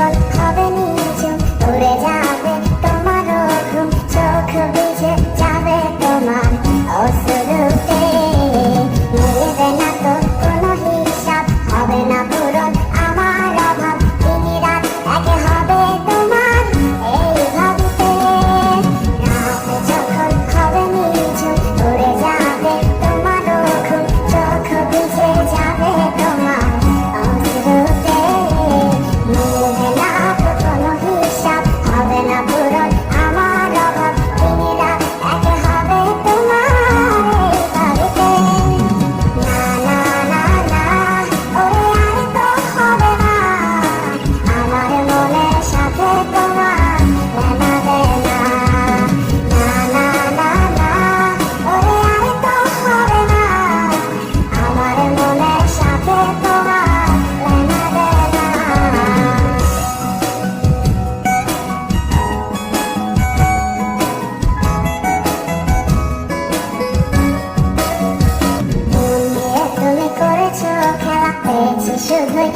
Bye. শুধুই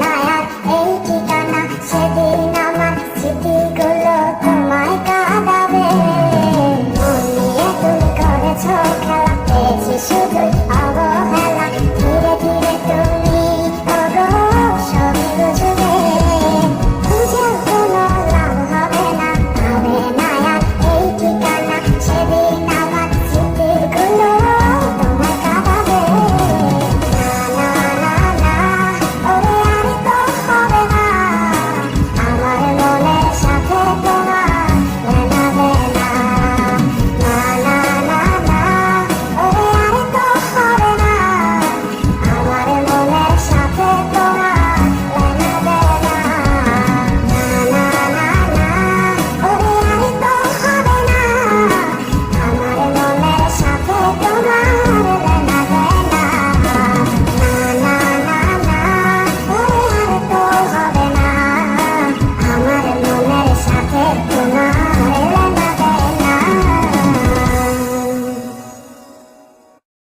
না। এই ঠিকানা সেদিন আমার স্মৃতিগুলো তোমায় কাঁদাবে। মন নিয়ে করেছ খেলা। পেয়েছি